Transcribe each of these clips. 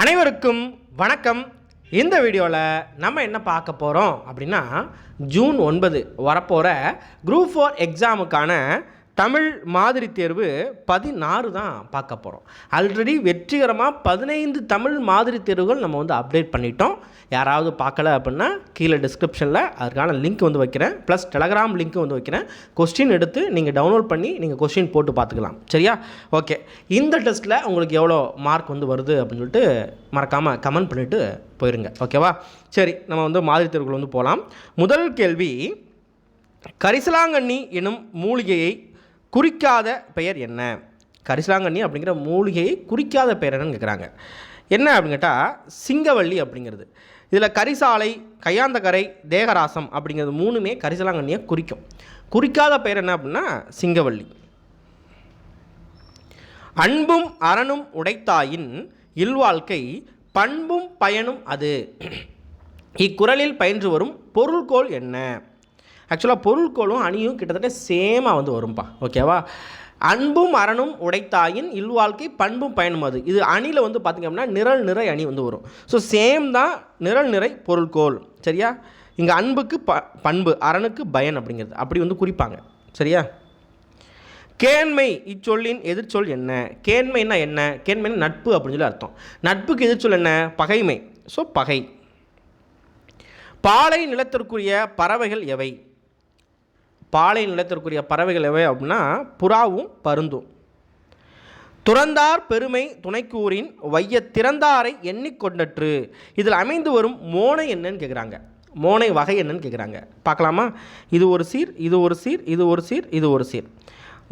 அனைவருக்கும் வணக்கம். இந்த வீடியோவில் நம்ம என்ன பார்க்க போகிறோம் அப்படின்னா ஜூன் ஒன்பது வரப்போகிற குரூப் ஃபோர் எக்ஸாமுக்கான தமிழ் மாதிரி தேர்வு பதினாறு தான் பார்க்க போகிறோம் ஆல்ரெடி வெற்றிகரமாக பதினைந்து தமிழ் மாதிரி தேர்வுகள் நம்ம வந்து அப்டேட் பண்ணிட்டோம். யாராவது பார்க்கல அப்படின்னா கீழே டிஸ்கிரிப்ஷனில் அதுக்கான லிங்க் வந்து வைக்கிறேன். ப்ளஸ் டெலகிராம் லிங்க் வந்து வைக்கிறேன். கொஸ்டின் எடுத்து நீங்கள் டவுன்லோட் பண்ணி நீங்கள் கொஸ்டின் போட்டு பார்த்துக்கலாம். சரியா? ஓகே இந்த டெஸ்ட்டில் உங்களுக்கு எவ்வளோ மார்க் வந்து வருது அப்படின்னு சொல்லிட்டு மறக்காமல் கமெண்ட் பண்ணிவிட்டு போயிருங்க. ஓகேவா சரி நம்ம வந்து மாதிரி தேர்வுகள் வந்து போகலாம் முதல் கேள்வி கரிசலாங்கண்ணி எனும் மூலிகையை குறிக்காத பெயர் என்ன? கரிசலாங்கண்ணி அப்படிங்கிற மூலிகையை குறிக்காத பெயர் என்னன்னு கேட்குறாங்க என்ன அப்படின்னு கேட்டால் சிங்கவள்ளி அப்படிங்கிறது. இதில் கரிசாலை கையாந்தகரை தேகராசம் அப்படிங்கிறது மூணுமே கரிசலாங்கண்ணியை குறிக்கும். குறிக்காத பெயர் என்ன அப்படின்னா சிங்கவள்ளி. அன்பும் அறனும் உடைத்தாயின் இல்வாழ்க்கை பண்பும் பயனும் அது. இக்குறளில் பயின்று வரும் பொருள்கோள் என்ன? ஆக்சுவலாக பொருள்கோளும் அணியும் கிட்டத்தட்ட சேமாக வந்து வரும்பா. ஓகேவா அன்பும் அறனும் உடைத்தாயின் இல்வாழ்க்கை பண்பும் பயனும் அது. இது அணியில் வந்து பார்த்திங்க அப்படின்னா நிரல் நிறை அணி வந்து வரும். ஸோ சேம் தான் நிரல் நிறை பொருள்கோள். சரியா? இங்கே அன்புக்கு ப பண்பு அறனுக்கு பயன் அப்படிங்கிறது. அப்படி வந்து குறிப்பாங்க. சரியா? கேண்மை இச்சொல்லின் எதிர்ச்சொல் என்ன? கேண்மைன்னா என்ன? கேண்மைன்னா நட்பு அப்படின்னு சொல்லி அர்த்தம். நட்புக்கு எதிர்ச்சொல் என்ன? பகைமை. ஸோ பகை. பாலை நிலத்திற்குரிய பறவைகள் எவை? பாலை நிலத்திற்குரிய பறவைகள் எவை அப்படின்னா புறாவும் பருந்தும். துறந்தார் பெருமை துணைக்கூறின் வைய திறந்தாரை எண்ணிக்கொண்டற்று இதில் அமைந்து வரும் மோனை என்னன்னு கேட்குறாங்க மோனை வகை என்னன்னு கேட்குறாங்க பார்க்கலாமா? இது ஒரு சீர் இது ஒரு சீர் இது ஒரு சீர் இது ஒரு சீர்.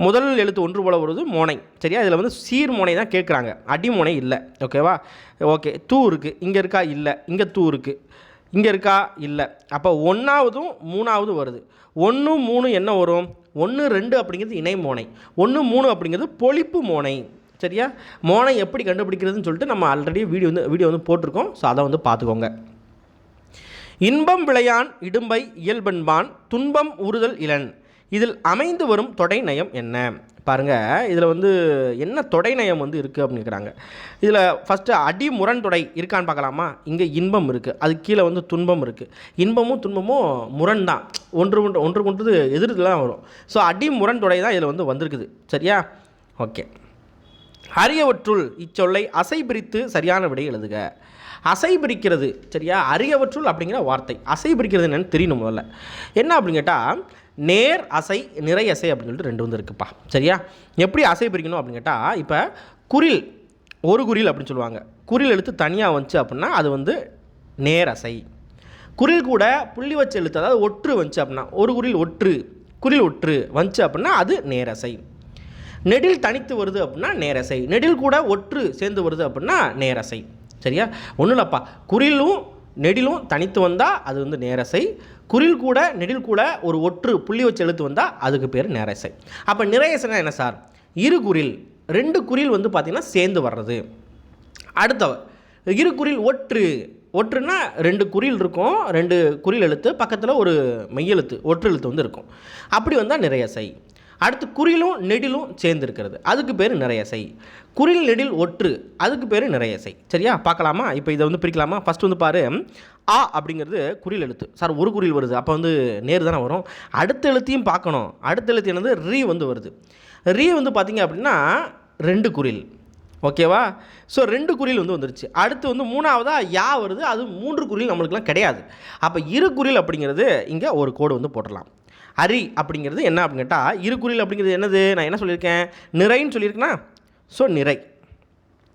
முதல் எழுத்து ஒன்று போல வருது மோனை. சரியா? இதில் வந்து சீர் மோனை தான் கேட்குறாங்க அடிமோனை இல்லை. ஓகேவா? ஓகே தூ இருக்குது இங்கே இருக்கா? இல்லை. இங்கே தூ இருக்குது இங்கே இருக்கா? இல்லை. அப்போ ஒன்றாவதும் மூணாவது வருது. ஒன்று மூணு என்ன வரும்? ஒன்று ரெண்டு அப்படிங்கிறது இணை மோனை. ஒன்று மூணு அப்படிங்கிறது பொழிப்பு மோனை. சரியா? மோனை எப்படி கண்டுபிடிக்கிறதுன்னு சொல்லிட்டு நம்ம ஆல்ரெடி வீடியோ வந்து வீடியோ வந்து போட்டிருக்கோம். ஸோ அதை வந்து பார்த்துக்கோங்க. இன்பம் விளையான் இடும்பை இயல்பென்பான் துன்பம் உறுதல் இளன் இதில் அமைந்து வரும் தொடை நயம் என்ன? பாருங்கள் இதில் வந்து என்ன தொடை நயம் வந்து இருக்குது அப்படின்னு கேட்குறாங்க. இதில் ஃபஸ்ட்டு அடி முரண் தொடை இருக்கான்னு பார்க்கலாமா? இங்கே இன்பம் இருக்குது அது கீழே வந்து துன்பம் இருக்குது இன்பமும் துன்பமும் முரண் தான். ஒன்று ஒன்று ஒன்று கொண்டது எதிர்த்துலாம் வரும். ஸோ அடி முரண் தொடை தான் இதில் வந்து வந்திருக்குது. சரியா? ஓகே அரியவற்றுள் இச்சொல்லை அசை பிரித்து சரியான விடை எழுதுக. அசை பிரிக்கிறது சரியா? அரியவற்றுள் அப்படிங்கிற வார்த்தை. அசை பிரிக்கிறது என்னென்னு தெரியணும் முதல்ல. என்ன அப்படின்னு கேட்டால் நேர் அசை நிறை அசை அப்படின்னு சொல்லிட்டு ரெண்டு வந்து இருக்குப்பா. சரியா? எப்படி அசை பிரிக்கணும் அப்படின்னு கேட்டால் இப்போ குரில் ஒரு குரில் அப்படின்னு சொல்லுவாங்க. குரில் எழுத்து தனியாக வந்துச்சு அப்படின்னா அது வந்து நேர் அசை. குரில் கூட புள்ளி வச்ச எழுத்து அதாவது ஒற்று வந்துச்சு அப்படின்னா ஒரு குரில் ஒற்று குரில் ஒற்று வந்துச்சு அப்படின்னா அது நேரசை நெடில் தனித்து வருது அப்படின்னா நேரசை நெடில் கூட ஒற்று சேர்ந்து வருது அப்படின்னா நேரசை சரியா? ஒன்றும் இல்லைப்பா. குறிலும் நெடிலும் தனித்து வந்தால் அது வந்து நேரசை குரில் கூட நெடில் கூட ஒரு ஒற்று புள்ளி வச்சு எழுத்து வந்தால் அதுக்கு பேர் நேரசை. அப்போ நிறையசைனா என்ன சார்? இரு குறில் ரெண்டு குறில் வந்து பார்த்திங்கன்னா சேர்ந்து வர்றது. அடுத்த இரு குறில் ஒற்று ஒற்றுனா ரெண்டு குறில் இருக்கும் ரெண்டு குறில் எழுத்து பக்கத்தில் ஒரு மெய்யெழுத்து ஒற்று எழுத்து வந்து இருக்கும். அப்படி வந்தால் நிறையசை அடுத்து குறிலும் நெடிலும் சேர்ந்துருக்கிறது. அதுக்கு பேர் நிறையசை குறில் நெடில் ஒற்று அதுக்கு பேர் நிறையசை சரியா? பார்க்கலாமா? இப்போ இதை வந்து பிரிக்கலாமா? ஃபஸ்ட் வந்து பாரு ஆ அப்படிங்கிறது குறில் எழுத்து. சார் ஒரு குறில் வருது. அப்போ வந்து நேர் தானே வரும். அடுத்த எழுத்தையும் பார்க்கணும். அடுத்த எழுத்து என்னது? ரீ வந்து வருது. ரீ வந்து பார்த்தீங்க அப்படின்னா ரெண்டு குறில். ஓகேவா? ஸோ ரெண்டு குறியில் வந்து வந்துருச்சு. அடுத்து வந்து மூணாவதாக யா வருது. அது மூன்று குறியில் நம்மளுக்குலாம் கிடையாது. அப்போ இரு குறில் அப்படிங்கிறது இங்கே ஒரு கோடு வந்து போடலாம் அரி அப்படிங்கிறது என்ன அப்படின்னு கேட்டால் இரு அப்படிங்கிறது என்னது? நான் என்ன சொல்லியிருக்கேன்? நிறைன்னு சொல்லியிருக்கேன்னா ஸோ நிறை.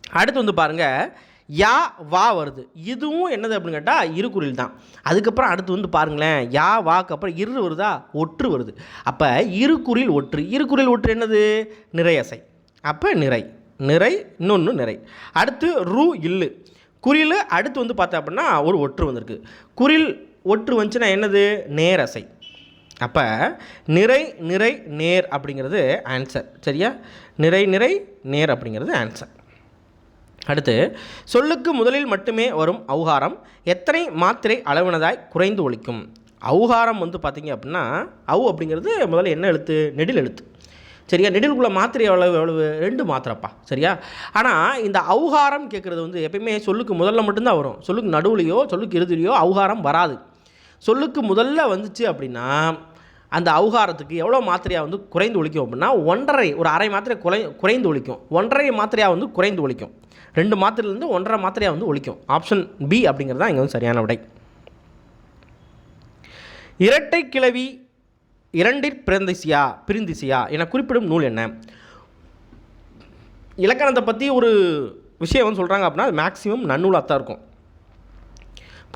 அடுத்து வந்து பாருங்கள் யா வா வருது. இதுவும் என்னது அப்படின்னு கேட்டால் இரு தான். அதுக்கப்புறம் அடுத்து வந்து பாருங்களேன் யா வாக்கு அப்புறம் இரு வருதா? ஒற்று வருது. அப்போ இரு குறில் ஒற்று. இரு ஒற்று என்னது? நிறையசை அப்போ நிறை. நிறை இன்னொன்று நிறை. அடுத்து ரு இல்லு. குறில் அடுத்து வந்து பார்த்தா அப்படின்னா ஒரு ஒற்று வந்திருக்கு. குறில் ஒற்று வந்துச்சுன்னா என்னது? நேரசை. அப்போ நிறை நிறை நேர் அப்படிங்கிறது ஆன்சர் சரியா? நிறை நிறை நேர் அப்படிங்கிறது ஆன்சர் அடுத்து சொல்லுக்கு முதலில் மட்டுமே வரும் அவுகாரம் எத்தனை மாத்திரை அளவினதாய் குறைந்து ஒழிக்கும்? அவுகாரம் வந்து பார்த்தீங்க அப்படின்னா அவு அப்படிங்கிறது முதல்ல என்ன எழுத்து? நெடில் எழுத்து. சரியா? நெடிலுக்குள்ள மாத்திரை எவ்வளவு எவ்வளவு? ரெண்டு மாத்திரைப்பா. சரியா? ஆனால் இந்த அவுகாரம் கேட்குறது வந்து எப்பயுமே சொல்லுக்கு முதல்ல மட்டும்தான் வரும். சொல்லுக்கு நடுவுலையோ சொல்லுக்கு இறுதிலையோ அவுகாரம் வராது. சொல்லுக்கு முதல்ல வந்துச்சு அப்படின்னா அந்த அவுகாரத்துக்கு எவ்வளோ மாத்திரையாக வந்து குறைந்து ஒழிக்கும் அப்படின்னா ஒன்றரை ஒரு அரை மாத்திரை குறை குறைந்து ஒழிக்கும். ஒன்றரை மாத்திரையாக வந்து குறைந்து ஒழிக்கும். ரெண்டு மாத்திரையிலேருந்து ஒன்றரை மாத்திரையாக வந்து ஒழிக்கும். ஆப்ஷன் பி அப்படிங்கிறது தான் இங்கே வந்து சரியான விடை. இரட்டை கிளவி இரண்டிற் பிறந்திசியா பிரிந்திசியா என குறிப்பிடும் நூல் என்ன? இலக்கணத்தை பற்றி ஒரு விஷயம் வந்து சொல்கிறாங்க அப்படின்னா மேக்ஸிமம் நன்னூலாக தான் இருக்கும்.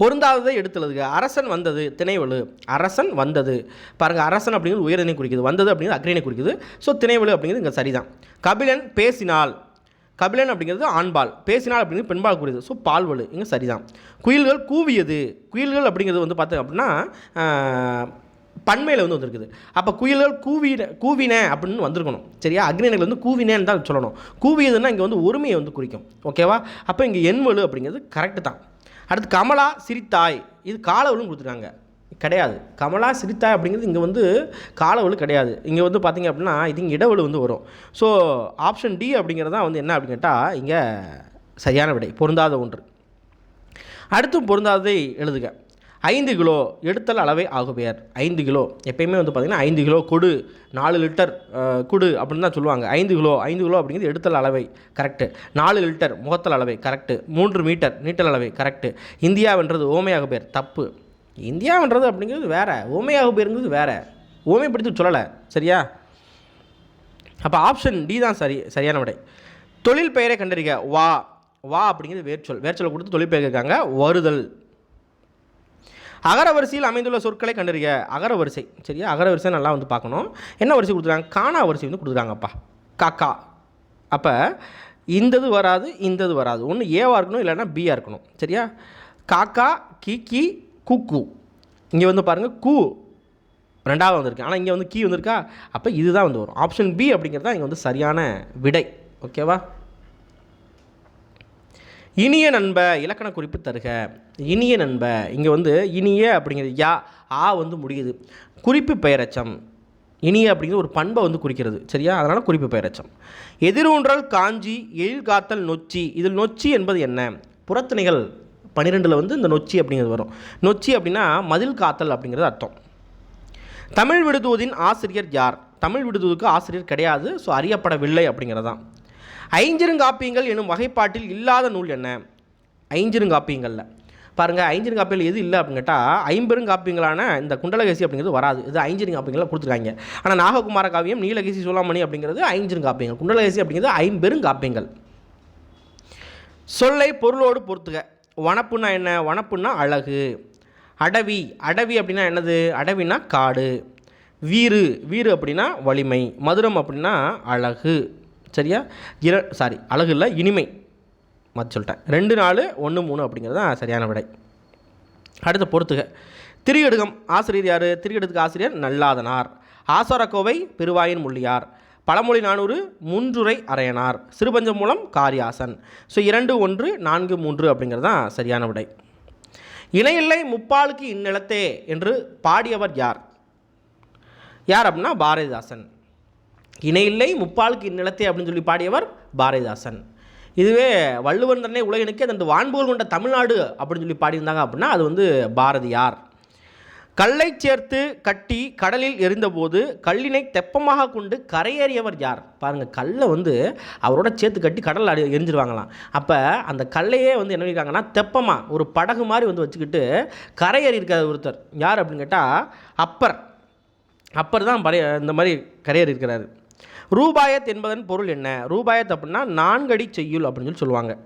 பொருந்தாததை எடுத்துள்ளதுங்க அரசன் வந்தது திணைவலு. அரசன் வந்தது. பாருங்கள் அரசன் அப்படிங்கிறது உயரனை குறிக்குது. வந்தது அப்படிங்கிறது அக்ரினை குறிக்குது. ஸோ திணைவலு அப்படிங்கிறது இங்கே சரிதான். கபிலன் பேசினால் கபிலன் அப்படிங்கிறது ஆண்பால். பேசினால் அப்படிங்கிறது பெண்பால் குறியது ஸோ பால்வலு. இங்கே சரிதான். குயில்கள் கூவியது. குயில்கள் அப்படிங்கிறது வந்து பார்த்தோம் அப்படின்னா பண்மையில் வந்து வந்திருக்குது. அப்போ குயில்கள் கூவின கூவின அப்படின்னு வந்திருக்கணும். சரியா? அக்னிகள் வந்து கூவினேன்னு தான் சொல்லணும். கூவியதுன்னா இங்கே வந்து ஒருமையை வந்து குறிக்கும். ஓகேவா அப்போ இங்கே எண்வலு அப்படிங்கிறது கரெக்டு தான். அடுத்து கமலா சிரித்தாய். இது காலவலும் கொடுத்துருக்காங்க கிடையாது. கமலா சிரித்தாய் அப்படிங்கிறது இங்கே வந்து காலவலு கிடையாது. இங்கே வந்து பார்த்தீங்க அப்படின்னா இது இங்கே இடவலு வந்து வரும். ஸோ ஆப்ஷன் டி அப்படிங்கிறது தான் வந்து என்ன அப்படின்னு கேட்டால் இங்கே சரியான விடை. பொருந்தாத ஒன்று. அடுத்தும் பொருந்தாததை எழுதுக. ஐந்து கிலோ எடுத்தல் அளவை ஆகுபெயர் ஐந்து கிலோ. எப்பயுமே வந்து பார்த்திங்கன்னா ஐந்து கிலோ கொடு நாலு லிட்டர் குடு அப்படின்னு தான் சொல்லுவாங்க. ஐந்து கிலோ ஐந்து கிலோ அப்படிங்கிறது எடுத்தல் அளவை கரெக்டு நாலு லிட்டர் முகத்தல் அளவை கரெக்டு மூன்று மீட்டர் நீட்டல் அளவை கரெக்டு இந்தியாவென்றது ஓமையாக பேர் தப்பு. இந்தியாவென்றது அப்படிங்கிறது வேறு. ஓமையாக பேருங்கிறது வேறு. ஓமைப்படுத்தி சொல்லலை. சரியா? அப்போ ஆப்ஷன் டி தான் சரி சரியான விடை. தொழில் பெயரை கண்டறிக. வா. வா அப்படிங்கிறது வேர்ச்சொல். வேர்ச்சொல் கொடுத்து தொழில் பெயர் இருக்காங்க வருதல். அகரவரிசையில் அமைந்துள்ள சொற்களை கண்டறிய அகரவரிசை சரியா? அகரவரிசை நல்லா வந்து பார்க்கணும். என்ன வரிசை கொடுத்துருக்காங்க? காணா வரிசை வந்து கொடுத்துருக்காங்கப்பா. காக்கா அப்போ இந்தது வராது இந்தது வராது. ஒன்று ஏவாக இருக்கணும் இல்லைன்னா பியாக இருக்கணும். சரியா? காக்கா கிக்கி குக்கு இங்கே வந்து பாருங்கள் கூ ரெண்டாவது வந்திருக்கு. ஆனால் இங்கே வந்து கீ வந்திருக்கா? அப்போ இதுதான் வந்து வரும். ஆப்ஷன் பி அப்படிங்கிறது தான் இங்கே வந்து சரியான விடை. ஓகேவா இனிய நண்ப இலக்கண குறிப்பு தருக. இனிய நண்ப இங்கே வந்து இனிய அப்படிங்கிறது யா ஆ வந்து முடியுது. குறிப்பு பெயரச்சம். இனிய அப்படிங்கிறது ஒரு பண்பை வந்து குறிக்கிறது சரியா? அதனால் குறிப்பு பெயரச்சம். எதிரூன்றல் காஞ்சி எழில் காத்தல் நொச்சி. இதில் நொச்சி என்பது என்ன? புறத்திணைகள் பன்னிரெண்டில் வந்து இந்த நொச்சி அப்படிங்கிறது வரும். நொச்சி அப்படின்னா மதில் காத்தல் அப்படிங்கிறது அர்த்தம். தமிழ் விடுதூதின் ஆசிரியர் யார்? தமிழ் விடுதூதுக்கு ஆசிரியர் கிடையாது ஸோ அறியப்படவில்லை அப்படிங்கிறது தான் ஐஞ்சிருங்காப்பியங்கள் எனும் வகைப்பாட்டில் இல்லாத நூல் என்ன? ஐஞ்சிருங்காப்பியங்களில். பாருங்கள் ஐஞ்சிருங்காப்பியங்கள் எது இல்லை அப்படின்னு கேட்டால் ஐம்பெருங்காப்பியங்களான இந்த குண்டலகேசி அப்படிங்கிறது வராது. இது ஐஞ்சிருங்காப்பியங்களில் கொடுத்துருக்காங்க. ஆனால் நாககுமார காவியம் நீலகேசி சூளாமணி அப்படிங்கிறது ஐஞ்சிருங்காப்பியங்கள். குண்டலகேசி அப்படிங்கிறது ஐம்பெருங்காப்பியங்கள். சொல்லை பொருளோடு பொறுத்துக வனப்புன்னா என்ன? வனப்புன்னா அழகு. அடவி. அடவி அப்படின்னா என்னது? அடவினா காடு. வீறு. வீறு அப்படின்னா வலிமை. மதுரம் அப்படின்னா அழகு. சரியா? இர சாரி அழகு இல்லை இனிமை. மாற்றி சொல்லிட்டேன். ரெண்டு நாலு ஒன்று மூணு அப்படிங்கிறது தான் சரியான விடை. அடுத்து பொறுத்துக. திரியடுகம் ஆசிரியர் யார்? திரியடுக்கு ஆசிரியர் நல்லாதனார். ஆசாரக்கோவை பெருவாயின் முள்ளியார். பழமொழி நானூறு முன்றுரை அரையனார். சிறுபஞ்சம் மூலம் காரியாசன். ஸோ இரண்டு ஒன்று நான்கு மூன்று அப்படிங்கிறது தான் சரியான விடை. இணையில்லை முப்பாலுக்கு இந்நிலத்தே என்று பாடியவர் யார்? யார் அப்படின்னா பாரதிதாசன். இணையில்லை முப்பாலுக்கு இந்நிலத்தை அப்படின்னு சொல்லி பாடியவர் பாரதிதாசன். இதுவே வள்ளுவன் தன்னை உலகினுக்கு அந்த வான்போல் கொண்ட தமிழ்நாடு அப்படின்னு சொல்லி பாடியிருந்தாங்க அப்படின்னா அது வந்து பாரதியார். கல்லை சேர்த்து கட்டி கடலில் எறிந்தபோது கல்லினை தெப்பமாக கொண்டு கரையேறியவர் யார்? பாருங்கள் கல்லை வந்து அவரோட சேர்த்து கட்டி கடலில் அடி எரிஞ்சிருவாங்களாம். அப்போ அந்த கல்லையே வந்து என்ன பண்ணியிருக்காங்கன்னா தெப்பமாக ஒரு படகு மாதிரி வந்து வச்சுக்கிட்டு கரையேறி இருக்கார் ஒருத்தர். யார் அப்படின்னு கேட்டால் அப்பர். அப்பர் தான் பழைய இந்த மாதிரி கரையேறி இருக்கிறாரு ரூபாயத் என்பதன் பொருள் என்ன? ரூபாயத் அப்படின்னா நான்கடி செய்யுள் அப்படின்னு சொல்லி சொல்லுவாங்க.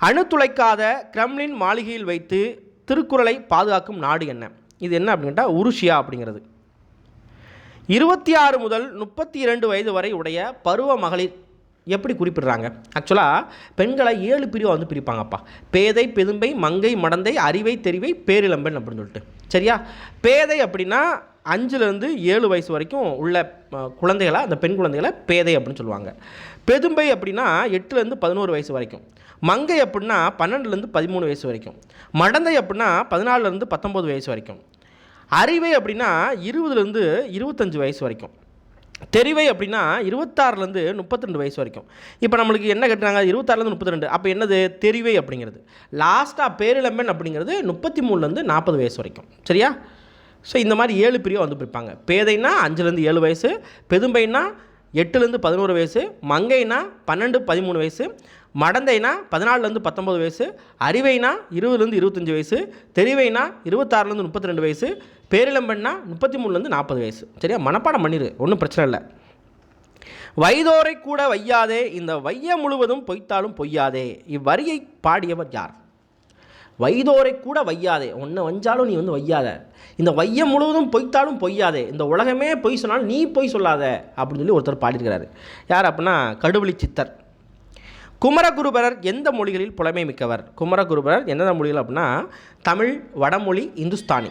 அணுத்துளைக்காத கிரம்லின் மாளிகையில் வைத்து திருக்குறளை பாதுகாக்கும் நாடு என்ன? இது என்ன அப்படின்னு கேட்டால் உருஷியா அப்படிங்கிறது. இருபத்தி ஆறு முதல் முப்பத்தி இரண்டு வயது வரை உடைய பருவ மகளிர் எப்படி குறிப்பிடுறாங்க? ஆக்சுவலாக பெண்களை ஏழு பிரிவாக வந்து பிரிப்பாங்கப்பா. பேதை பெதும்பை மங்கை மடந்தை அறிவை தெரிவை பேரிளம்பெண் அப்படின்னு சொல்லிட்டு. சரியா? பேதை அப்படின்னா அஞ்சுலேருந்து ஏழு வயசு வரைக்கும் உள்ள குழந்தைகளை அந்த பெண் குழந்தைகளை பேதை அப்படின்னு சொல்லுவாங்க. பெதும்பை அப்படின்னா எட்டுலேருந்து பதினோரு வயசு வரைக்கும். மங்கை அப்படின்னா பன்னெண்டுலேருந்து பதிமூணு வயசு வரைக்கும். மடந்தை அப்படின்னா பதினாலுலேருந்து பத்தொம்போது வயசு வரைக்கும். அறிவை அப்படின்னா இருபதுலேருந்து இருபத்தஞ்சு வயசு வரைக்கும். தெரிவை அப்படின்னா இருபத்தாறுலேருந்து முப்பத்தி ரெண்டு வயசு வரைக்கும். இப்போ நம்மளுக்கு என்ன கட்டுறாங்க இருபத்தாறுலேருந்து முப்பத்தி ரெண்டு அப்போ என்னது? தெரிவை அப்படிங்கிறது. லாஸ்ட்டாக பேரிளம்பெண் அப்படிங்கிறது முப்பத்தி மூணுலேருந்து நாற்பது வயசு வரைக்கும். சரியா? ஸோ இந்த மாதிரி ஏழு பிரிவாக வந்து பிரிப்பாங்க. பேதைன்னா அஞ்சுலேருந்து ஏழு வயசு பெதும்பைனா எட்டுலேருந்து பதினோரு வயசு மங்கைனா பன்னெண்டு பதிமூணு வயசு மடந்தைனா பதினாலுலேருந்து பத்தொம்பது வயசு அறிவைனா இருபதுலேருந்து இருபத்தஞ்சி வயசு தெரிவைனா இருபத்தாறுலேருந்து முப்பத்தி ரெண்டு வயசு பேரிளம்பெண்ணா முப்பத்தி மூணுலேருந்து நாற்பது வயசு. சரியா? மனப்பாடம் பண்ணிடு ஒன்றும் பிரச்சனை இல்லை. வயதோரை கூட வையாதே. இந்த வைய முழுவதும் பொய்த்தாலும் பொய்யாதே. இவ்வரியை பாடியவர் யார்? வைதோரை கூட வையாதே. உன்னை வஞ்சாலும் நீ வந்து வையாத. இந்த வையம் முழுவதும் பொய்த்தாலும் பொய்யாதே. இந்த உலகமே பொய் சொன்னாலும் நீ பொய் சொல்லாத. அப்படின்னு சொல்லி ஒருத்தர் பாடியிருக்கிறாரு. யார் அப்படின்னா கடுவழி சித்தர். குமரகுருபரர் எந்த மொழிகளில் புலமை மிக்கவர்? குமரகுருபரர் எந்தெந்த மொழிகள் அப்படின்னா தமிழ் வடமொழி இந்துஸ்தானி.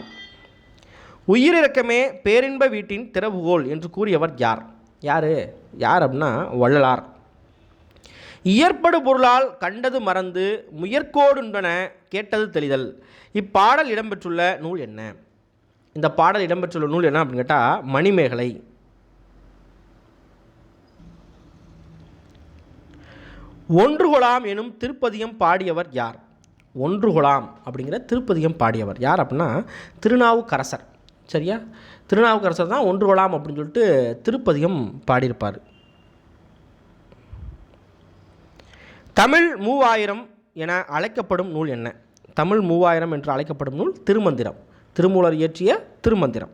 உயிரிறக்கமே பேரின்ப வீட்டின் திறவுகோல் என்று கூறியவர் யார்? யார்? யார் அப்படின்னா வள்ளலார். இயற்படு பொருளால் கண்டது மறந்து முயற்கோடுன்பன கேட்டது தெளிதல். இப்பாடல் இடம்பெற்றுள்ள நூல் என்ன? இந்த பாடல் இடம்பெற்றுள்ள நூல் என்ன அப்படின்னு கேட்டால் மணிமேகலை. ஒன்றுகொலாம் எனும் திருப்பதியம் பாடியவர் யார்? ஒன்றுகொலாம் அப்படிங்கிற திருப்பதியம் பாடியவர் யார் அப்படின்னா திருநாவுக்கரசர். சரியா? திருநாவுக்கரசர் தான் ஒன்றுகொலாம் அப்படின்னு சொல்லிட்டு திருப்பதியம் பாடியிருப்பார். தமிழ் மூவாயிரம் என அழைக்கப்படும் நூல் என்ன? தமிழ் மூவாயிரம் என்று அழைக்கப்படும் நூல் திருமந்திரம். திருமூலர் இயற்றிய திருமந்திரம்.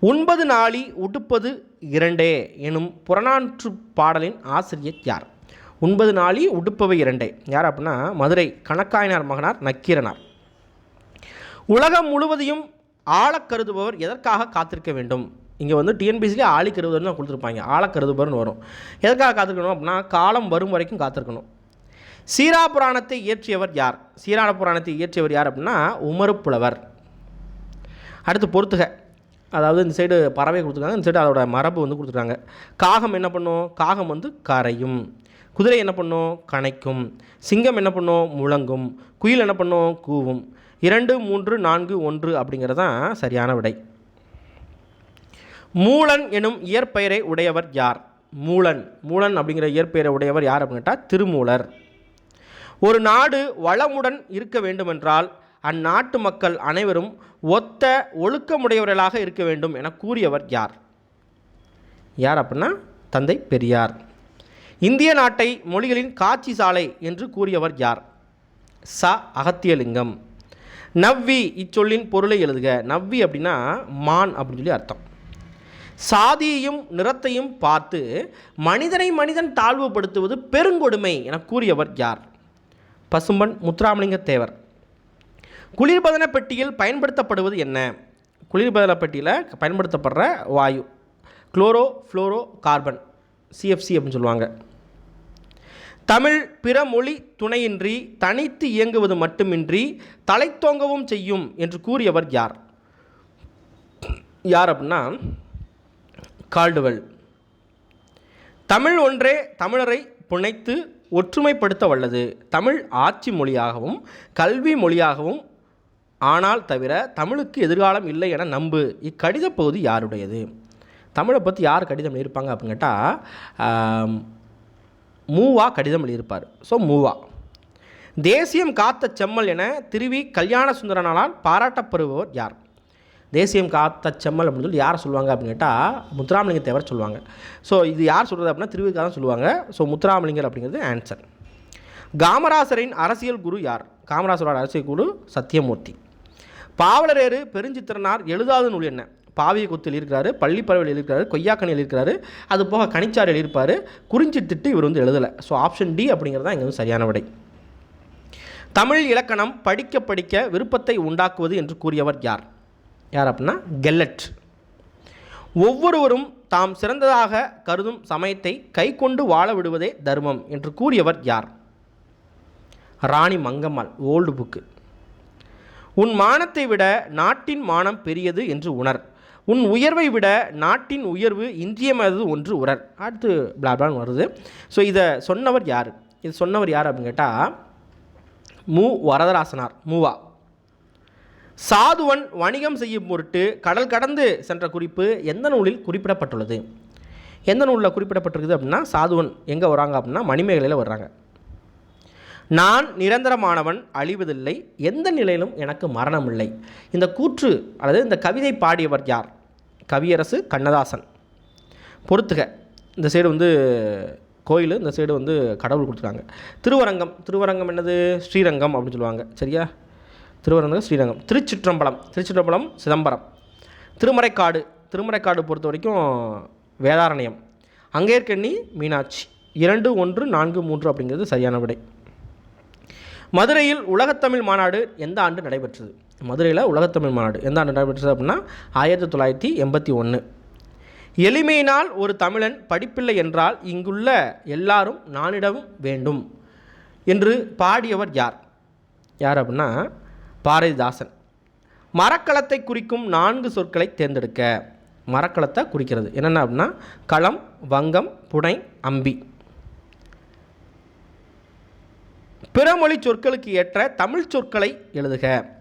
ஒன்பது நாளி உடுப்பது இரண்டே எனும் புறநாற்று பாடலின் ஆசிரியர் யார்? ஒன்பது நாளி உடுப்பவை இரண்டே. யார் அப்படின்னா? மதுரை கணக்காயினார் மகனார் நக்கீரனார். உலகம் முழுவதையும் ஆழக் கருதுபவர் எதற்காக காத்திருக்க வேண்டும்? இங்கே வந்து டிஎன்பிசிலே ஆளி கருதுபவர்னு தான் கொடுத்துருப்பாங்க. ஆழக்கருதுபர்னு வரும். எதற்காக காத்திருக்கணும் அப்படின்னா காலம் வரும் வரைக்கும் காத்திருக்கணும். சீரா புராணத்தை இயற்றியவர் யார்? சீரா புராணத்தை இயற்றியவர் யார் அப்படின்னா உமருப்புலவர் அடுத்து பொறுத்துக அதாவது இந்த சைடு பறவை கொடுத்துருக்காங்க. இந்த சைடு அதோட மரபு வந்து கொடுத்துருக்காங்க. காகம் என்ன பண்ணும்? காகம் வந்து கரையும். குதிரை என்ன பண்ணும்? கணைக்கும். சிங்கம் என்ன பண்ணும்? முழங்கும். குயில் என்ன பண்ணும்? கூவும். இரண்டு மூன்று நான்கு ஒன்று அப்படிங்கிறது தான் சரியான விடை. மூலன் எனும் இயற்பெயரை உடையவர் யார்? மூலன். மூலன் அப்படிங்கிற இயற்பெயரை உடையவர் யார் அப்படின்னு கேட்டால் திருமூலர். ஒரு நாடு வளமுடன் இருக்க வேண்டுமென்றால் அந்நாட்டு மக்கள் அனைவரும் ஒத்த ஒழுக்கமுடையவர்களாக இருக்க வேண்டும் என கூறியவர் யார்? யார் அப்படின்னா தந்தை பெரியார். இந்திய நாட்டை மொழிகளின் காட்சி சாலை என்று கூறியவர் யார்? ச. அகத்தியலிங்கம். நவ்வி இச்சொல்லின் பொருளை எழுதுக. நவ்வி அப்படின்னா மான் அப்படின்னு சொல்லி அர்த்தம். சாதியையும் நிறத்தையும் பார்த்து மனிதனை மனிதன் தாழ்வுபடுத்துவது பெருங்கொடுமை என கூறியவர் யார்? பசும்பன் முத்துராமலிங்க தேவர். குளிர்பதன பெட்டியில் பயன்படுத்தப்படுவது என்ன? குளிர்பதன பெட்டியில் பயன்படுத்தப்படுற வாயு குளோரோ ஃப்ளோரோ கார்பன் சிஎஃப்சி அப்படின்னு சொல்லுவாங்க. தமிழ் பிற மொழி துணையின்றி தனித்து இயங்குவது மட்டுமின்றி தலைத்தோங்கவும் செய்யும் என்று கூறியவர் யார்? யார் அப்படின்னா கால்டுவெல். தமிழ் ஒன்றே தமிழரை புனைத்து ஒற்றுமைப்படுத்த வல்லது தமிழ் ஆட்சி மொழியாகவும் கல்வி மொழியாகவும் ஆனால் தவிர தமிழுக்கு எதிர்காலம் இல்லை என நம்பு. இக்கடித பகுதி யாருடையது? தமிழை பற்றி யார் கடிதம் எழுதியிருப்பாங்க அப்படின்னு கேட்டால் மூவா கடிதம் எழுதியிருப்பார். ஸோ மூவா. தேசியம் காத்த செம்மல் என திருவி கல்யாண சுந்தரனாலால் பாராட்டப்படுபவர் யார்? தேசியம் காத்த செம்மல் அப்படின்னு சொல்லி யாரை சொல்லுவாங்க அப்படின்னு கேட்டால் முத்துராமலிங்க தேவர் சொல்லுவாங்க. ஸோ இது யார் சொல்கிறது அப்படின்னா திருவிக்கா தான் சொல்லுவாங்க. ஸோ முத்துராமலிங்கர் அப்படிங்கிறது ஆன்சர் காமராசரின் அரசியல் குரு யார்? காமராசரோட அரசியல் குரு சத்தியமூர்த்தி. பாவலரேறு பெருஞ்சித்திரனார் எழுதாத நூல் என்ன? பாவிய குத்தில் இருக்கிறாரு பள்ளிப்பறவையில் இருக்கிறாரு கொய்யாக்கணியில் இருக்கிறாரு அது போக கனிச்சாறு எழுதியிருப்பார் குறிஞ்சித்திட்டு இவர் வந்து எழுதலை. ஸோ ஆப்ஷன் டி அப்படிங்கிறது தான் இங்கே வந்து சரியான விடை. தமிழ் இலக்கணம் படிக்க படிக்க விருப்பத்தை உண்டாக்குவது என்று கூறியவர் யார்? யார் அப்படின்னா? கெல்லட். ஒவ்வொருவரும் தாம் சிறந்ததாக கருதும் சமயத்தை கை கொண்டு வாழ விடுவதே தர்மம் என்று கூறியவர் யார்? Rani Mangammal old book. உன் மானத்தை விட நாட்டின் மானம் பெரியது என்று உணர். உன் உயர்வை விட நாட்டின் உயர்வு இன்றியமையாதது ஒன்று உணர் அடுத்து பிளாப்லான் வருது. ஸோ இதை சொன்னவர் யார்? இது சொன்னவர் யார் அப்படின்னு கேட்டால் மு. வரதராசனார். மூவா. சாதுவன் வணிகம் செய்யும் பொருட்டு கடல் கடந்து சென்ற குறிப்பு எந்த நூலில் குறிப்பிடப்பட்டுள்ளது? எந்த நூலில் குறிப்பிடப்பட்டிருக்குது அப்படின்னா சாதுவன் எங்கே வராங்க அப்படின்னா மணிமேகலையில் வர்றாங்க. நான் நிரந்தரமானவன் அழிவதில்லை எந்த நிலையிலும் எனக்கு மரணம் இல்லை இந்த கூற்று அல்லது இந்த கவிதை பாடியவர் யார்? கவியரசு கண்ணதாசன். பொறுத்துக இந்த சைடு வந்து கோயில் இந்த சைடு வந்து கடவுள் கொடுத்துருக்காங்க. திருவரங்கம் திருவரங்கம் என்னது? ஸ்ரீரங்கம் அப்படின்னு சொல்லுவாங்க. சரியா? திருவரங்கம் ஸ்ரீரங்கம் திருச்சிற்றம்பலம் திருச்சிற்றம்பலம் சிதம்பரம். திருமறைக்காடு திருமறைக்காடு பொறுத்த வரைக்கும் வேதாரண்யம். அங்கேற்கண்ணி மீனாட்சி. இரண்டு ஒன்று நான்கு மூன்று அப்படிங்கிறது சரியான விடை. மதுரையில் உலகத்தமிழ் மாநாடு எந்த ஆண்டு நடைபெற்றது? மதுரையில் உலகத்தமிழ் மாநாடு எந்த ஆண்டு நடைபெற்றது அப்படின்னா ஆயிரத்தி தொள்ளாயிரத்தி எண்பத்தி ஒன்று எளிமையினால் ஒரு தமிழன் படிப்பில்லை என்றால் இங்குள்ள எல்லாரும் நானிடம் வேண்டும் என்று பாடியவர் யார்? யார் அப்படின்னா பாரதிதாசன். மரக்கலத்தை குறிக்கும் நான்கு சொற்களை தேர்ந்தெடுக்க. மரக்கலத்தை குறிக்கிறது. என்னென்ன அப்படின்னா களம் வங்கம் புனை அம்பி. பிறமொழி சொற்களுக்கு ஏற்ற தமிழ் சொற்களை எழுதுக.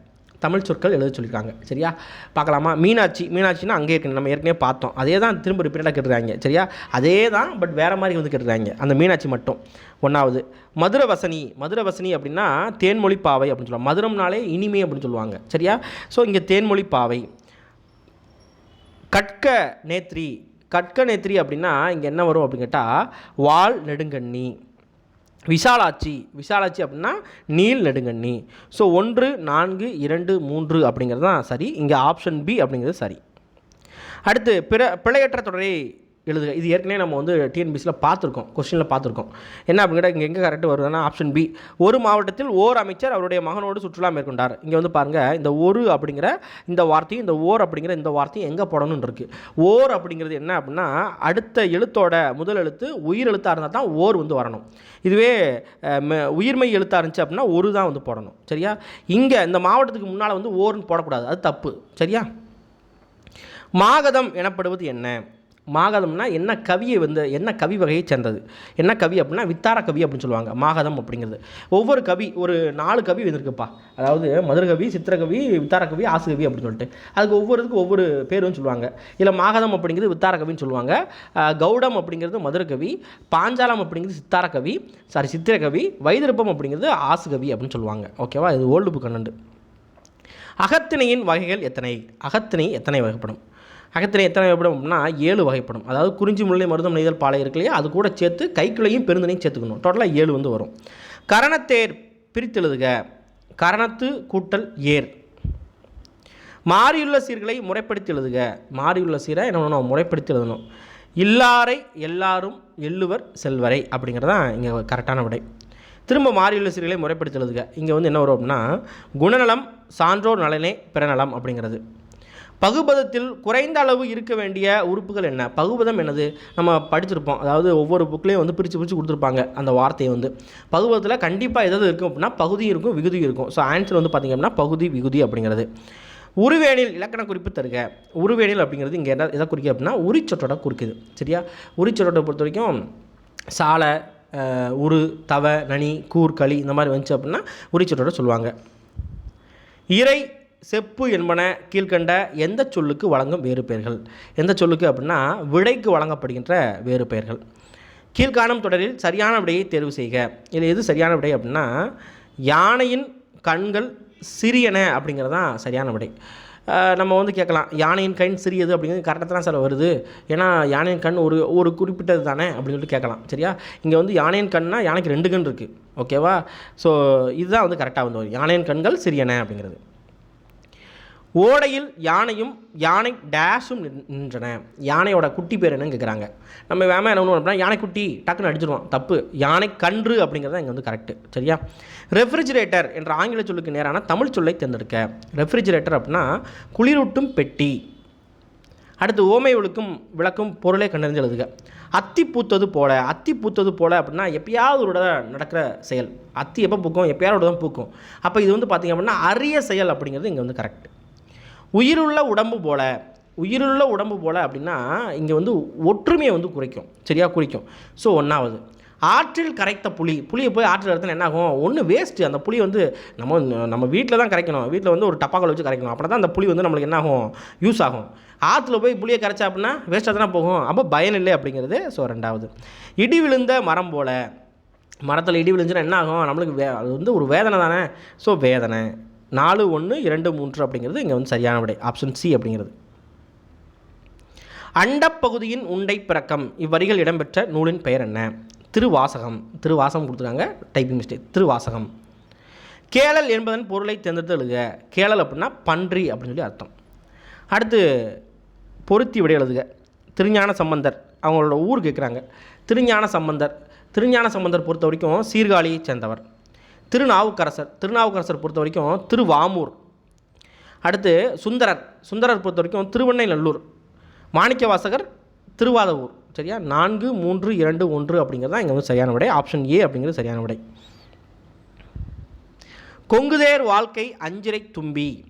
தமிழ் சொற்கள் எழுத சொல்லியிருக்காங்க. சரியா? பார்க்கலாமா? மீனாட்சி மீனாட்சின்னா அங்கே இருக்கு. நம்ம ஏற்கனவே பார்த்தோம். அதே தான் திரும்ப ரிப்பீட்டாக கேட்டுருக்காங்க. சரியா? அதே தான் பட் வேறு மாதிரி வந்து கேட்டுருக்காங்க. அந்த மீனாட்சி மட்டும். ஒன்றாவது மதுரவசனி. மதுரவசனி அப்படின்னா தேன்மொழி பாவை அப்படின்னு சொல்லுவாங்க. மதுரம்னாலே இனிமை அப்படின்னு சொல்லுவாங்க. சரியா? ஸோ இங்கே தேன்மொழி பாவை. கட்க நேத்ரி. கட்க நேத்ரி அப்படின்னா இங்கே என்ன வரும் அப்படின்னு கேட்டால் வால் நெடுங்கண்ணி. விசாலாட்சி விசாலாட்சி அப்படின்னா நீல் நெடுங்கண்ணி. ஸோ ஒன்று நான்கு இரண்டு மூன்று அப்படிங்கிறது தான் சரி. இங்கே ஆப்ஷன் பி அப்படிங்கிறது சரி. அடுத்து பிற பிழையற்ற தொடரை எழுதுக. இது ஏற்கனவே நம்ம வந்து டிஎன்பிசியில் பார்த்துருக்கோம். கொஸ்டினில் பார்த்துருக்கோம். என்ன அப்படிங்கிற இங்கே எங்கே கரெக்ட் வருதுன்னா ஆப்ஷன் பி ஒரு மாவட்டத்தில் ஓர் அமைச்சர் அவருடைய மகனோடு சுற்றுலா மேற்கொண்டார். இங்கே வந்து பாருங்கள் இந்த ஒரு அப்படிங்கிற இந்த வார்த்தையும் இந்த ஓர் அப்படிங்கிற இந்த வார்த்தையும் எங்கே போடணும்னு இருக்குது ஓர் அப்படிங்கிறது என்ன அப்படின்னா அடுத்த எழுத்தோட முதல் எழுத்து உயிர் எழுத்தாக இருந்தால் தான் ஓர் வந்து வரணும். இதுவே உயிர்மை உயிர்மெய் எழுத்தாக இருந்துச்சு அப்படின்னா ஒரு தான் வந்து போடணும். சரியா? இங்கே இந்த மாவட்டத்துக்கு முன்னால் வந்து ஓர்னு போடக்கூடாது. அது தப்பு. சரியா? மாகதம் எனப்படுவது என்ன? மாகதம்னா என்ன கவியை வந்து என்ன கவி வகையை சேர்ந்தது? என்ன கவி அப்படின்னா வித்தார கவி அப்படின்னு சொல்லுவாங்க மாகதம் அப்படிங்கிறது. ஒவ்வொரு கவி ஒரு நாலு கவி வந்திருக்குப்பா அதாவது மதுரகவி சித்திரகவி வித்தார கவி ஆசுகவி அப்படின்னு சொல்லிட்டு. அதுக்கு ஒவ்வொருத்துக்கும் ஒவ்வொரு பேரும் சொல்லுவாங்க. இதில் மாகதம் அப்படிங்கிறது வித்தார கவின்னு சொல்லுவாங்க. கௌடம் அப்படிங்கிறது மதுரகவி பாஞ்சாலம் அப்படிங்கிறது சித்தார கவி சாரி சித்திரகவி வைதிருப்பம் அப்படிங்கிறது ஆசுகவி அப்படின்னு சொல்லுவாங்க. ஓகேவா இது ஓல்டு புக் கண்ணண்டு அகத்திணையின் வகைகள் எத்தனை? அகத்திணை எத்தனை வகைப்படும்? அகத்திணை எத்தனை வகைப்படும் அப்படின்னா ஏழு வகைப்படும். அதாவது குறிஞ்சி முல்லை மருதம் நெய்தல் பாலை இருக்கு இல்லையா? அது கூட சேர்த்து கைக்குலையும் பெருந்தனையும் சேர்த்துக்கணும். டோட்டலாக ஏழு வந்து வரும். கரணத்தேர் பிரித்தெழுதுக. கரணத்து கூட்டல் ஏர். மாறியுள்ள சீர்களை முறைப்படுத்தி எழுதுக மாறியுள்ள சீரை என்ன பண்ணணும்? முறைப்படுத்தி எழுதணும் இல்லாரை எல்லாரும் எள்ளுவர் செல்வரை அப்படிங்கிறதான் இங்கே கரெக்டான விடை. திரும்ப மாறியுள்ள சீர்களை முறைப்படுத்தி எழுதுக இங்கே வந்து என்ன வரும் அப்படின்னா குணநலம் சான்றோர் நலனே பிறநலம் அப்படிங்கிறது. பகுபதத்தில் குறைந்த அளவு இருக்க வேண்டிய உறுப்புகள் என்ன? பகுபதம் என்னது? நம்ம படிச்சிருப்போம். அதாவது ஒவ்வொரு புக்லேயும் வந்து பிரித்து பிரித்து கொடுத்துருப்பாங்க அந்த வார்த்தையை வந்து. பகுபதத்தில் கண்டிப்பாக எதாவது இருக்கும் அப்படின்னா பகுதி இருக்கும் விகுதி இருக்கும். ஸோ ஆன்சர் வந்து பார்த்திங்க அப்படின்னா பகுதி விகுதி அப்படிங்கிறது. உருவேனில் இலக்கண குறிப்பு தருக. உருவேனில் அப்படிங்கிறது இங்கே என்ன எதை குறிக்க அப்படின்னா உரிச்சொட்டோட குறிக்குது. சரியா? உரிச்சொட்டோட பொறுத்த வரைக்கும் சாலை உரு தவ நனி கூர் களி இந்த மாதிரி வந்துச்சு அப்படின்னா உரிச்சொட்டோட சொல்லுவாங்க. இறை செப்பு என்பன கீழ்கண்ட எந்த சொல்லுக்கு வழங்கும் வேறு பெயர்கள்? எந்த சொல்லுக்கு அப்படின்னா விடைக்கு வழங்கப்படுகின்ற வேறு பெயர்கள். கீழ்காணும் தொடரில் சரியான விடையை தேர்வு செய்க. இதில் எது சரியான விடை அப்படின்னா யானையின் கண்கள் சிறியன அப்படிங்கிறது தான் சரியான விடை. நம்ம வந்து கேட்கலாம் யானையின் கண் சிறியது அப்படிங்கிறது கரெக்டாக தான் சார் வருது? ஏன்னா யானையின் கண் ஒரு ஒரு குறிப்பிட்டது தானே அப்படின்னு சொல்லிட்டு கேட்கலாம் சரியா? இங்கே வந்து யானையின் கண்ணா யானைக்கு ரெண்டு கண் இருக்குது ஓகேவா ஸோ இதுதான் வந்து கரெக்டாக வந்து வரும். யானையின் கண்கள் சிறியன அப்படிங்கிறது. ஓடையில் யானையும் யானை டேஷும் நின்- நின்றன. யானையோட குட்டி பேர் என்னன்னு கேட்குறாங்க நம்ம வேமா என்ன பண்ணுவோம் அப்படின்னா யானைக்குட்டி டக்குன்னு அடிச்சிருவோம் தப்பு. யானை கன்று அப்படிங்கிறது இங்கே வந்து கரெக்டு சரியா? ரெஃப்ரிஜிரேட்டர் என்ற ஆங்கில சொல்லுக்கு நேரான தமிழ் சொல்லை தேர்ந்தெடுக்க. ரெஃப்ரிஜிரேட்டர் அப்படின்னா குளிரூட்டும் பெட்டி. அடுத்து ஓமை விளக்கும் விளக்கும் பொருளை கண்டறிஞ்சு எழுதுக. அத்தி பூத்தது போல. அத்தி பூத்தது போல அப்படின்னா எப்பயாவது ஒரு தடவை நடக்கிற செயல். அத்தி எப்போ பூக்கும்? எப்பயாவது ஒரு தான் பூக்கும். அப்போ இது வந்து பார்த்திங்க அப்படின்னா அரிய செயல் அப்படிங்கிறது இங்கே வந்து கரெக்ட் உயிருள்ள உடம்பு போல் உயிருள்ள உடம்பு போல் அப்படின்னா இங்கே வந்து ஒற்றுமையை வந்து குறைக்கும். சரியாக குறிக்கும். ஸோ ஒன்றாவது ஆற்றில் கரைத்த புளி புளியை போய் ஆற்றில் எடுத்தா என்ன ஆகும்? ஒன்று வேஸ்ட்டு அந்த புளி வந்து நம்ம நம்ம வீட்டில் தான் கரைக்கணும். வீட்டில் வந்து ஒரு டப்பாக்கள் வச்சு கரைக்கணும். அப்படி தான் அந்த புளி வந்து நம்மளுக்கு என்ன ஆகும்? யூஸ் ஆகும். ஆற்றுல போய் புளியை கரைச்சா அப்படின்னா வேஸ்ட்டாக தானே போகும்? அப்போ பயன் இல்லை அப்படிங்கிறது. ஸோ ரெண்டாவது இடி விழுந்த மரம் போல் மரத்தில் இடி விழுந்துச்சுன்னா என்ன ஆகும்? நம்மளுக்கு வே அது வந்து ஒரு வேதனை தானே? ஸோ வேதனை. நாலு ஒன்று இரண்டு மூன்று அப்படிங்கிறது இங்கே வந்து சரியான விடை. ஆப்ஷன் சி அப்படிங்கிறது. அண்டப்பகுதியின் உண்டை பிறக்கம். இவ்வரிகள் இடம்பெற்ற நூலின் பெயர் என்ன? திருவாசகம். திருவாசகம் கொடுத்துருக்காங்க. Typing mistake Thiruvasagam. கேளல் என்பதன் பொருளை தேர்ந்தெடுத்து எழுதுக. கேளல் அப்படின்னா பன்றி அப்படின்னு சொல்லி அர்த்தம். அடுத்து பொருத்தி விடை எழுதுக. திருஞான சம்பந்தர். அவங்களோட ஊர் கேட்குறாங்க. திருஞான சம்பந்தர். திருஞான சம்பந்தர் பொறுத்த வரைக்கும் சீர்காழியை சேர்ந்தவர். திருநாவுக்கரசர் திருநாவுக்கரசர் பொறுத்த வரைக்கும் திருவாமூர். அடுத்து சுந்தரர் சுந்தரர் பொறுத்த வரைக்கும் திருவண்ணைநல்லூர். மாணிக்கவாசகர் திருவாதவூர். சரியா? நான்கு மூன்று இரண்டு ஒன்று அப்படிங்கிறது தான் இங்கே வந்து சரியான விடை. ஆப்ஷன் ஏ அப்படிங்கிறது சரியான விடை. கொங்குதேர் வாழ்க்கை அஞ்சிரை தும்பி.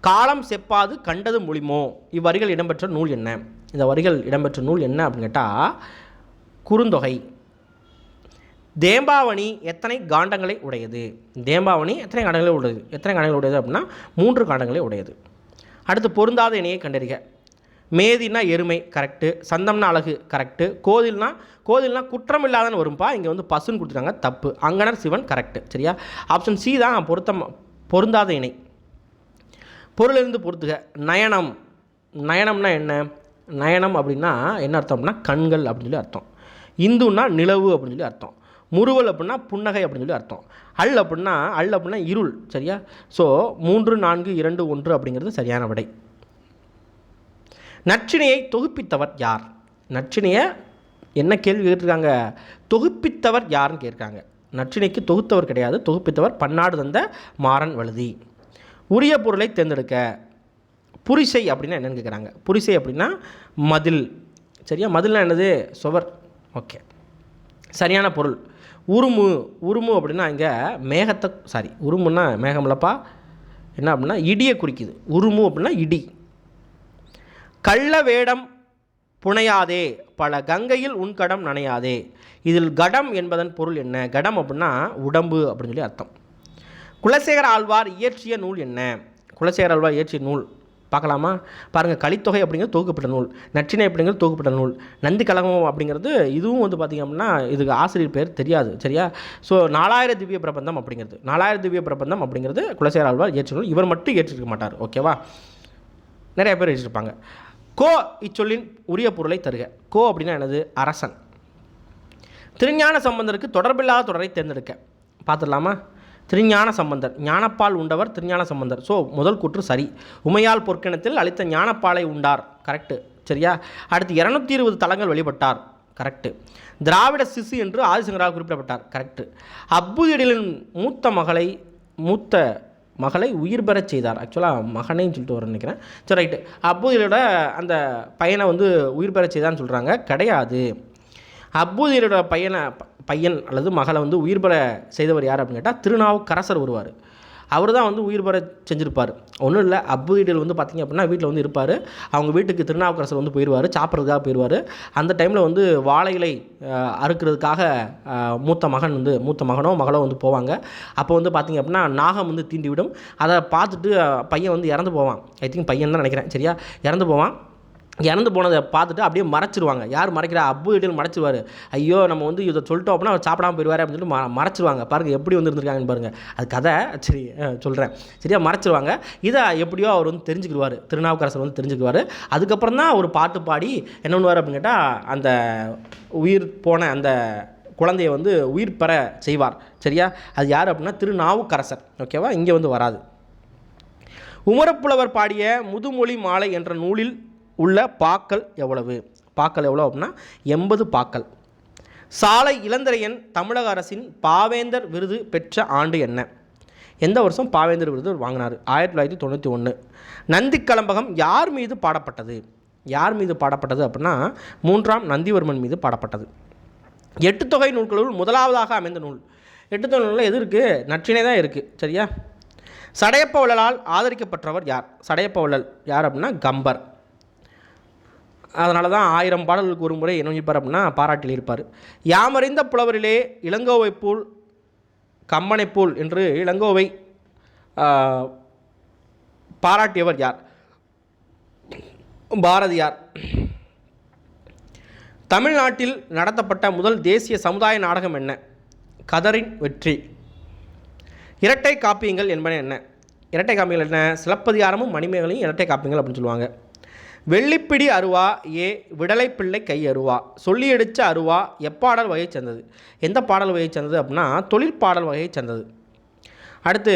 காலம் செப்பாது கண்டது மொழிமோ? இவ்வரிகள் இடம்பெற்ற நூல் என்ன? இந்த வரிகள் இடம்பெற்ற நூல் என்ன அப்படின்னு கேட்டால் குறுந்தொகை. தேம்பாவணி எத்தனை காண்டங்களை உடையது? தேம்பாவணி எத்தனை காண்டங்களை உடையது? எத்தனை காண்டங்களை உடையது அப்படின்னா மூன்று காண்டங்களை உடையது. அடுத்து பொருந்தாத இணையை கண்டறிக. மேதினா எருமை கரெக்டு சந்தம்னா அழகு கரெக்டு கோதில்னா கோதில்னா குற்றம் இல்லாதன்னு வரும்பா இங்கே வந்து பசுன்னு கொடுத்துட்டாங்க தப்பு. அங்கனர் சிவன் கரெக்டு சரியா? ஆப்ஷன் சி தான் பொருத்தம் பொருந்தாத இணை. பொருளிலிருந்து பொறுத்துக நயனம். நயனம்னா என்ன? நயனம் அப்படின்னா என்ன அர்த்தம் அப்படின்னா கண்கள் அப்படின்னு சொல்லி அர்த்தம். இந்துன்னா நிலவு அப்படின்னு சொல்லி அர்த்தம். முறுவல் அப்படின்னா புன்னகை அப்படின்னு சொல்லி அர்த்தம். அல் அப்படின்னா அல் அப்படின்னா இருள் சரியா? ஸோ மூன்று நான்கு இரண்டு ஒன்று அப்படிங்கிறது சரியான விடை. நற்றினையை தொகுப்பித்தவர் யார்? நற்றினையை என்ன கேள்வி கேட்டிருக்காங்க? தொகுப்பித்தவர் யாருன்னு கேட்குறாங்க நற்றினைக்கு தொகுத்தவர் கிடையாது. தொகுப்பித்தவர் பன்னாடு தந்த மாறன் வழுதி. உரிய பொருளை தேர்ந்தெடுக்க புரிசை அப்படின்னா என்னென்னு கேட்குறாங்க. புரிசை அப்படின்னா மதில். சரியா? மதில்னா என்னது? சுவர். ஓகே சரியான பொருள். உருமு உருமு அப்படின்னா இங்கே மேகத்தை சாரி உருமுன்னா மேகமில்லப்பா என்ன அப்படின்னா இடியை குறிக்குது. உருமு அப்படின்னா இடி. கள்ள வேடம் புனையாதே பல கங்கையில் உன் கடம் நனையாதே. இதில் கடம் என்பதன் பொருள் என்ன? கடம் அப்படின்னா உடம்பு அப்படின்னு சொல்லி அர்த்தம். குலசேகர ஆழ்வார் இயற்றிய நூல் என்ன? குலசேகர ஆழ்வார் இயற்றிய நூல் பார்க்கலாமா? பாருங்கள் கலித்தொகை அப்படிங்கிறது தொகுக்கப்பட்ட நூல். நற்றினை அப்படிங்கிறது தொகுக்கப்பட்ட நூல். நந்தி கழகம் அப்படிங்கிறது இதுவும் வந்து பார்த்திங்க அப்படின்னா இதுக்கு ஆசிரியர் பேர் தெரியாது சரியா? ஸோ நாலாயிர திவ்ய பிரபந்தம் அப்படிங்கிறது. நாலாயிர திவ்ய பிரபந்தம் அப்படிங்கிறது குலசேகர ஆழ்வார் இயற்ற நூல். இவர் மட்டும் ஏற்றிருக்க மாட்டார் ஓகேவா நிறைய பேர் ஏற்றிருப்பாங்க. கோ இச்சொல்லின் உரிய பொருளை தருக. கோ அப்படின்னா எனது அரசன். திருஞான சம்பந்தருக்கு தொடர்பில்லாத தொடரை தேர்ந்தெடுக்க. பார்த்துடலாமா? திருஞான சம்பந்தர். ஞானப்பால் உண்டவர் திருஞான சம்பந்தர். ஸோ முதல் கூற்று சரி. உமையால் பொற்கிணத்தில் அளித்த ஞானப்பாலை உண்டார். கரெக்டு சரியா? அடுத்து இரநூத்தி இருபது தலங்கள் வழிபட்டார். கரெக்டு திராவிட சிசு என்று ஆதிசங்கரால் குறிப்பிடப்பட்டார். கரெக்டு அப்புதிடலின் மூத்த மகளை மூத்த மகளை உயிர் பெறச் செய்தார். ஆக்சுவலாக மகனைன்னு சொல்லிட்டு வரேன் நினைக்கிறேன். சரி ரைட்டு அப்புதிலோட அந்த பையனை வந்து உயிர் பெறச் செய்தான்னு சொல்கிறாங்க கிடையாது. அப்புதியரோட பையனை பையன் அல்லது மகளை வந்து உயிர் பெற செய்தவர் யார் அப்படின்னு கேட்டால் திருநாவுக்கரசர் வருவார் அவர் தான் வந்து உயிர் பெற செஞ்சுருப்பார். ஒன்றும் இல்லை அப்புதியல் வந்து பார்த்திங்க அப்படின்னா வீட்டில் வந்து இருப்பார். அவங்க வீட்டுக்கு திருநாவுக்கரசர் வந்து போயிடுவார் சாப்பிட்றதுக்காக போயிடுவார் அந்த டைமில் வந்து வாழை இலை அறுக்கிறதுக்காக மூத்த மகன் வந்து மூத்த மகனோ மகளோ வந்து போவாங்க. அப்போ வந்து பார்த்திங்க அப்படின்னா நாகம் வந்து தீண்டி விடும் அதை பார்த்துட்டு பையன் வந்து இறந்து போவான். ஐ திங்க் பையன் தான் நினைக்கிறேன். சரியா? இறந்து போவான். இறந்து போனதை பார்த்துட்டு அப்படியே மறைச்சிருவாங்க. யார் மறைக்கிறா? அப்பு வீட்டில் மறைச்சிருவார். ஐயோ நம்ம வந்து இதை சொல்லிட்டோம் அப்படின்னா அவர் சாப்பிடாம போயிடுவார் அப்படின்னு சொல்லிட்டு ம மறைச்சிருவாங்க. பாருங்கள் எப்படி வந்து இருந்திருக்காங்கன்னு பாருங்கள் அது கதை சரி சொல்கிறேன் சரியா மறைச்சிருவாங்க. இதை எப்படியோ அவர் வந்து தெரிஞ்சுக்கிடுவார். திருநாவுக்கரசர் வந்து தெரிஞ்சுக்குவார் அதுக்கப்புறம் தான் ஒரு பாட்டு பாடி என்ன பண்ணுவார் அப்படின்னு கேட்டால் அந்த உயிர் போன அந்த குழந்தைய வந்து உயிர் பெற செய்வார். சரியா? அது யார் அப்படின்னா திருநாவுக்கரசர். ஓகேவா இங்கே வந்து வராது. உமரப்புலவர் பாடிய முதுமொழி மாலை என்ற நூலில் உள்ள பாக்கள் எவ்வளவு? பாக்கள் எவ்வளோ அப்படின்னா எண்பது பாக்கள். சாலை இளந்திரையன் தமிழக அரசின் பாவேந்தர் விருது பெற்ற ஆண்டு என்ன? எந்த வருஷம் பாவேந்தர் விருது வாங்கினார்? ஆயிரத்தி தொள்ளாயிரத்தி தொண்ணூற்றி ஒன்று நந்தி கலம்பகம் யார் மீது பாடப்பட்டது? யார் மீது பாடப்பட்டது அப்படின்னா மூன்றாம் நந்திவர்மன் மீது பாடப்பட்டது. எட்டு தொகை நூல்களுள் முதலாவதாக அமைந்த நூல். எட்டு தொகை நூலில் எது இருக்குது நற்றினை தான் இருக்குது சரியா? சடையப்ப வள்ளலால் ஆதரிக்கப்பட்டவர் யார்? சடையப்ப வள்ளல். யார் அப்படின்னா கம்பர். அதனால தான் ஆயிரம் பாடல்களுக்கு ஒரு முறை என்ன பண்ணியிருப்பார் அப்படின்னா பாராட்டில் இருப்பார். யாமறிந்த புலவரிலே இளங்கோவை போல் கம்மனை போல் என்று இளங்கோவை பாராட்டியவர் யார்? பாரதியார். தமிழ்நாட்டில் நடத்தப்பட்ட முதல் தேசிய சமுதாய நாடகம் என்ன? கதரின் வெற்றி. இரட்டை காப்பியங்கள் என்பன என்ன? இரட்டை காப்பியங்கள் என்ன? சிலப்பதிகாரமும் மணிமேகலையும் இரட்டை காப்பியங்கள் அப்படின்னு சொல்லுவாங்க. வெள்ளிப்பிடி அருவா ஏ விடலைப்பிள்ளை கை அருவா. சொல்லி அடித்த அருவா எப்பாடல் வகையை சேர்ந்தது? எந்த பாடல் வகையை சேர்ந்தது அப்படின்னா தொழிற்பாடல் வகையை சேர்ந்தது. அடுத்து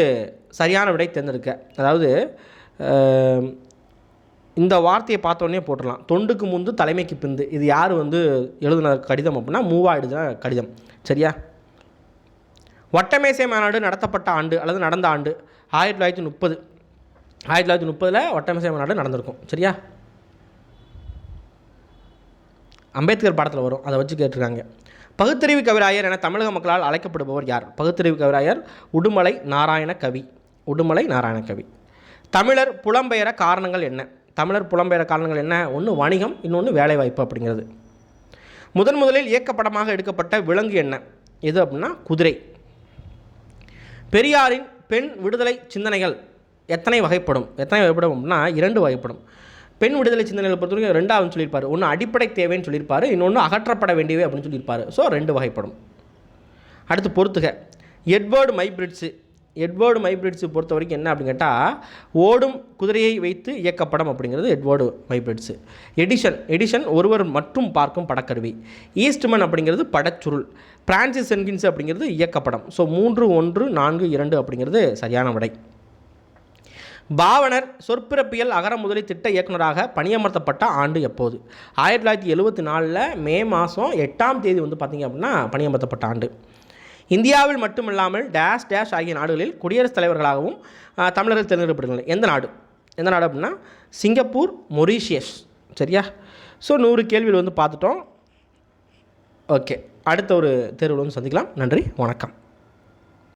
சரியான விடை தேர்ந்தெடுக்க. அதாவது இந்த வார்த்தையை பார்த்தோன்னே போட்டுடலாம். தொண்டுக்கு முந்து தலைமைக்கு பிந்து. இது யார் வந்து எழுதின கடிதம் அப்படின்னா மூவா எழுதின கடிதம். சரியா? வட்டமேசை மாநாடு நடத்தப்பட்ட ஆண்டு அல்லது நடந்த ஆண்டு ஆயிரத்தி தொள்ளாயிரத்தி முப்பது. ஆயிரத்தி தொள்ளாயிரத்தி முப்பதில் வட்டமேசை மாநாடு நடந்திருக்கும். சரியா? அம்பேத்கர் படத்தில் வரும். அதை வச்சு கேட்டிருக்காங்க. பகுத்தறிவு கவிராயர் என தமிழக மக்களால் அழைக்கப்படுபவர் யார்? பகுத்தறிவு கவிராயர் உடுமலை நாராயண கவி. உடுமலை நாராயண கவி. தமிழர் புலம்பெயர காரணங்கள் என்ன? தமிழர் புலம்பெயர காரணங்கள் என்ன? ஒன்று வணிகம் இன்னொன்று வேலைவாய்ப்பு அப்படிங்கிறது. முதன் முதலில் இயக்கப்படமாக எடுக்கப்பட்ட விலங்கு என்ன? எது அப்படின்னா குதிரை. பெரியாரின் பெண் விடுதலை சிந்தனைகள் எத்தனை வகைப்படும்? எத்தனை வகைப்படும் அப்படின்னா இரண்டு வகைப்படும். பெண் விடுதலை சிந்தனைகளை பொறுத்த வரைக்கும் ரெண்டாவது சொல்லியிருப்பார். ஒன்று அடிப்படை தேவைன்னு சொல்லியிருப்பார். இன்னொன்று அகற்றப்பட வேண்டியவை அப்படின்னு சொல்லியிருப்பார். ஸோ ரெண்டு வகைப்படும். அடுத்து பொறுத்துக. எட்வர்டு மைப்ரிட்ஸு எட்வர்டு மைப்ரிட்ஸு பொறுத்த வரைக்கும் என்ன அப்படின்னு கேட்டால் ஓடும் குதிரையை வைத்து இயக்கப்படம் அப்படிங்கிறது எட்வர்டு மைப்ரிட்ஸு எடிஷன் எடிஷன் ஒருவர் மட்டும் பார்க்கும் படக்கருவி. ஈஸ்ட்மன் அப்படிங்கிறது படச்சுருள். பிரான்சிஸ் சென்கின்ஸ் அப்படிங்கிறது இயக்கப்படம். ஸோ மூன்று ஒன்று நான்கு இரண்டு அப்படிங்கிறது சரியான விடை. பாவனர் சொற்பிறப்பியல் அகர முதலி திட்ட இயக்குனராக பணியமர்த்தப்பட்ட ஆண்டு எப்போது? ஆயிரத்தி தொள்ளாயிரத்தி எழுபத்தி நாலில் மே மாதம் எட்டாம் தேதி வந்து பார்த்திங்க அப்படின்னா பணியமர்த்தப்பட்ட ஆண்டு. இந்தியாவில் மட்டுமில்லாமல் டேஷ் டேஷ் ஆகிய நாடுகளில் குடியரசுத் தலைவர்களாகவும் தமிழர்கள் தேர்ந்தெடுக்கப்படுகின்றனர். எந்த நாடு? எந்த நாடு அப்படின்னா சிங்கப்பூர் மொரீஷியஸ். சரியா? ஸோ நூறு கேள்வியில் வந்து பார்த்துட்டோம். ஓகே அடுத்த ஒரு தேர்வில் வந்து சந்திக்கலாம். நன்றி. வணக்கம்.